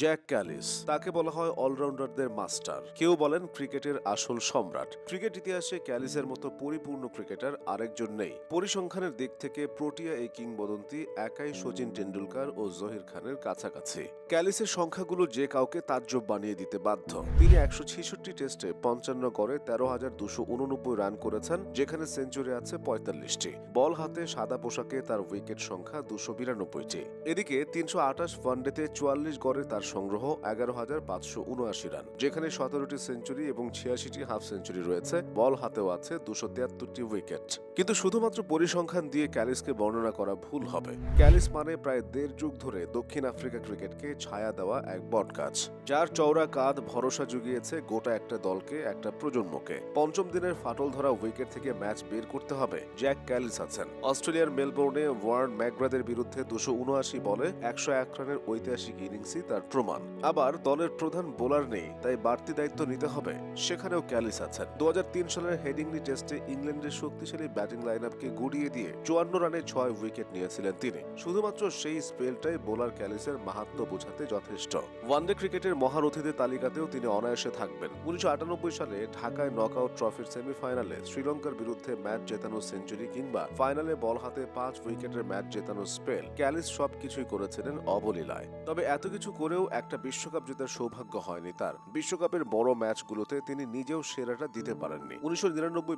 Jack Kallis, তাকে বলা হয় অলরাউন্ডারদের মাস্টার। কেউ বলেন ক্রিকেটের আসল সম্রাট। ক্রিকেট ইতিহাসে ক্যালিসের মতো পরিপূর্ণ ক্রিকেটার আরেকজন নেই। পরিসংখ্যানের দিক থেকে প্রোটিয়া এই কিংবদন্তি একাই সচিন টেন্ডুলকার ও জহির খানের কাছাকাছি। ক্যালিসের সংখ্যাগুলো যে কাউকে তাজ্জব বানিয়ে দিতে বাধ্য। তিনি একশো ছেষট্টি টেস্টে পঞ্চান্ন করে তেরো হাজার দুশো উননব্বই রান করেছেন, যেখানে সেঞ্চুরি আছে পঁয়তাল্লিশটি। বল হাতে সাদা পোশাকে তার উইকেট সংখ্যা দুশো বিরানব্বইটি। এদিকে তিনশো আঠাশ ওয়ানডেতে চুয়াল্লিশ গড়ে তার সংগ্রহ এগারো হাজার পাঁচশো উনআশি রান, যেখানে সতেরোটি সেঞ্চুরি এবং ছিয়াশিটি হাফ সেঞ্চুরি রয়েছে। বল হাতেও আছে দুশো তিয়াত্তরটি উইকেট। কিন্তু শুধুমাত্র পরিসংখ্যান দিয়ে ক্যালিসকে বর্ণনা করা ভুল হবে। ক্যালিস মানে প্রায় দেড় যুগ ধরে দক্ষিণ আফ্রিকা ক্রিকেটকে ছায়া দেওয়া এক বটগাছ, যার চওড়া কাঁধ ভরসা জুগিয়েছে গোটা একটা দলকে, একটা প্রজন্মকে। পঞ্চম দিনের ফাটল ধরা উইকেট থেকে ম্যাচ বের করতে হবে, জ্যাক ক্যালিস আছেন। অস্ট্রেলিয়ার মেলবোর্নে ওয়ার্ন ম্যাকগ্রাদের বিরুদ্ধে দুশো উনআশি বলে একশো এক রানের ঐতিহাসিক ইনিংসই তার প্রমাণ। আবার দলের প্রধান বোলার নেই, তাই বাড়তি দায়িত্ব নিতে হবে। সেখানেও ক্যালিস আছেন। দুহাজার তিন সালের হেডিংলি টেস্টে ইংল্যান্ডের শক্তিশালী ব্যাটিং লাইন আপকে গুড়িয়ে দিয়ে চুয়ান্ন রানে ছয় উইকেট নিয়েছিলেন তিনি। শুধুমাত্র সেই স্পেলটাই বোলার ক্যালিসের মাহাত্ম বোঝাতে যথেষ্ট। ওয়ানডে ক্রিকেটের মহারথীদের তালিকাতেও তিনি অনায়াসে থাকবেন। উনিশশো আটানব্বই সালে ঢাকায় নকআউট ট্রফির সেমিফাইনালে শ্রীলঙ্কার বিরুদ্ধে ম্যাচ জেতানো সেঞ্চুরি কিংবা ফাইনালে বল হাতে পাঁচ উইকেটের ম্যাচ জেতানো স্পেল ক্যালিস সবকিছুই করেছিলেন অবলীলায়। তবে এত কিছু করেও একটা বিশ্বকাপ জেতার সৌভাগ্য হয়নি তার। বিশ্বকাপের বড় ম্যাচগুলোতে তিনি নিজেও সেরাটা দিতে পারেননি। উনিশশো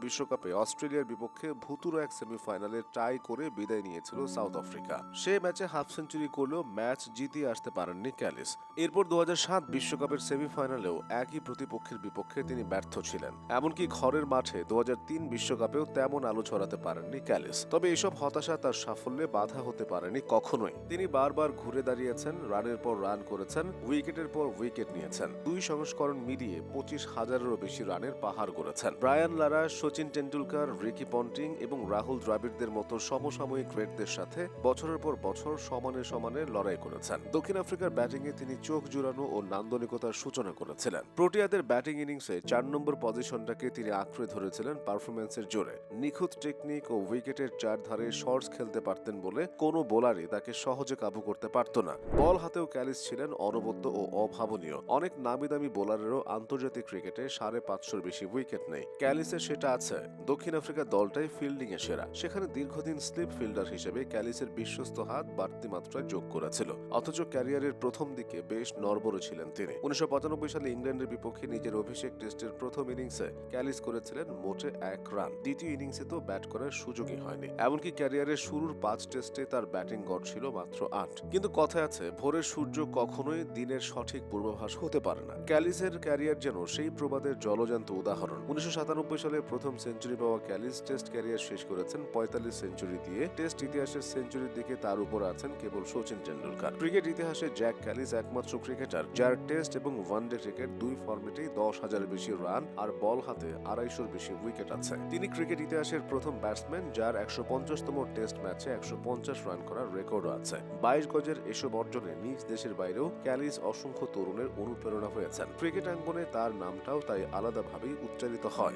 বিশ্বকাপে অস্ট্রেলিয়ার বিপক্ষে ভুতুরো এক সেমিফাইনালে টাই করে বিদায় নিয়েছিল সাউথ আফ্রিকা। সে ম্যাচে হাফ সেঞ্চুরি করলেও ম্যাচ জিতিয়ে আসতে পারেননি ক্যালিস। এরপর দু বিশ্বকাপের সেমিফাইনালেও একই প্রতিপক্ষের বিপক্ষে তিনি ব্যর্থ ছিলেন। এমনকি ঘরের মাঠে দু বিশ্বকাপেও তেমন আলো ছড়াতে পারেননি ক্যালিস। তবে এসব হতাশা তার সাফল্যে বাধা হতে পারেনি কখনোই। তিনি বারবার ঘুরে দাঁড়িয়েছেন, রানের পর রান করেছেন উইকেটের পর উইকেট নিয়েছেন। দুই সংস্করণ মিলিয়ে পঁচিশ হাজারেরও বেশি রানের পাহাড় গড়েছেন। Brian Lara, Sachin Tendulkar Ricky Ponting এবং রাহুল দ্রাবিড়দের মতো সমসাময়িক গ্রেটদের সাথে বছরের পর বছর সমানে সমানে লড়াই করেছেন। দক্ষিণ আফ্রিকার ব্যাটিংয়ে তিনি চোখ জুড়ানো ও নান্দনিকতার সূচনা করেছিলেন। প্রোটিয়াদের ব্যাটিং ইনিংসে চার নম্বর পজিশনটাকে তিনি আঁকড়ে ধরেছিলেন পারফরমেন্সের জোরে। নিখুঁত টেকনিক ও উইকেটের চার ধারে শর্টস খেলতে পারতেন বলে কোনো বোলারই তাকে সহজে কাবু করতে পারত না। বল হাতেও ক্যালিস ছিলেন অনবদ্য ও অভাবনীয়। অনেক নামি দামি বোলারেরও আন্তর্জাতিক ক্রিকেটে সাড়ে পাঁচশোর বেশি উইকেট নেই। ক্যালিসের সেটা আছে। দক্ষিণ আফ্রিকা দলটাই ফিল্ডিং এ সেরা। সেখানে দীর্ঘদিন স্লিপ ফিল্ডার হিসেবে ক্যালিসের বিশ্বস্ত হাত বাড়তি মাত্রায় যোগ করেছিল। অথচ ক্যারিয়ারের প্রথম দিকে বেশ নরবরে ছিলেন তিনি। উনিশশো পঁচানব্বই সালে ইংল্যান্ডের বিপক্ষে নিজের অভিষেক টেস্টের প্রথম ইনিংসে ক্যালিস করেছিলেন মোটে এক রান। দ্বিতীয় ইনিংসে তো ব্যাট করার সুযোগই হয়নি। এমনকি ক্যারিয়ারের শুরুর পাঁচ টেস্টে তার ব্যাটিং গড় ছিল মাত্র আট। কিন্তু কথা আছে, ভোরের সূর্য কখনোই দিনের সঠিক পূর্বাভাস হতে পারে না। ক্যালিসের ক্যারিয়ার যেন সেই প্রবাদের জলজান্ত উদাহরণ। উনিশশো সাতানব্বই সালে প্রথম সেঞ্চুরি পাওয়া ক্যালিস টেস্ট ক্যারিয়ার শেষ করেছেন পঁয়তাল্লিশ সেঞ্চুরি দিয়ে। টেস্ট ইতিহাসের সেঞ্চুরির দিকে তার উপর আছেন কেবল সচিন টেন্ডুলকার ক্রিকেট ইতিহাসে জ্যাক ক্যালিস একমাত্র ক্রিকেটার, যার টেস্ট এবং ওয়ানডে ক্রিকেট দুই ফর্মেটেই দশ হাজারের বেশি রান আর বল হাতে আড়াইশোর বেশি উইকেট আছে। তিনি ক্রিকেট ইতিহাসের প্রথম ব্যাটসম্যান, যার একশো পঞ্চাশতম টেস্ট ম্যাচে একশো পঞ্চাশ রান করার রেকর্ডও আছে। বাইশ গজের এসব অর্জনে নিজ দেশের বাইরেও ক্যালিস অসংখ্য তরুণের অনুপ্রেরণা হয়েছেন। ক্রিকেট অঙ্গনে তার নামটাও তাই আলাদাভাবেই উচ্চারিত হয়।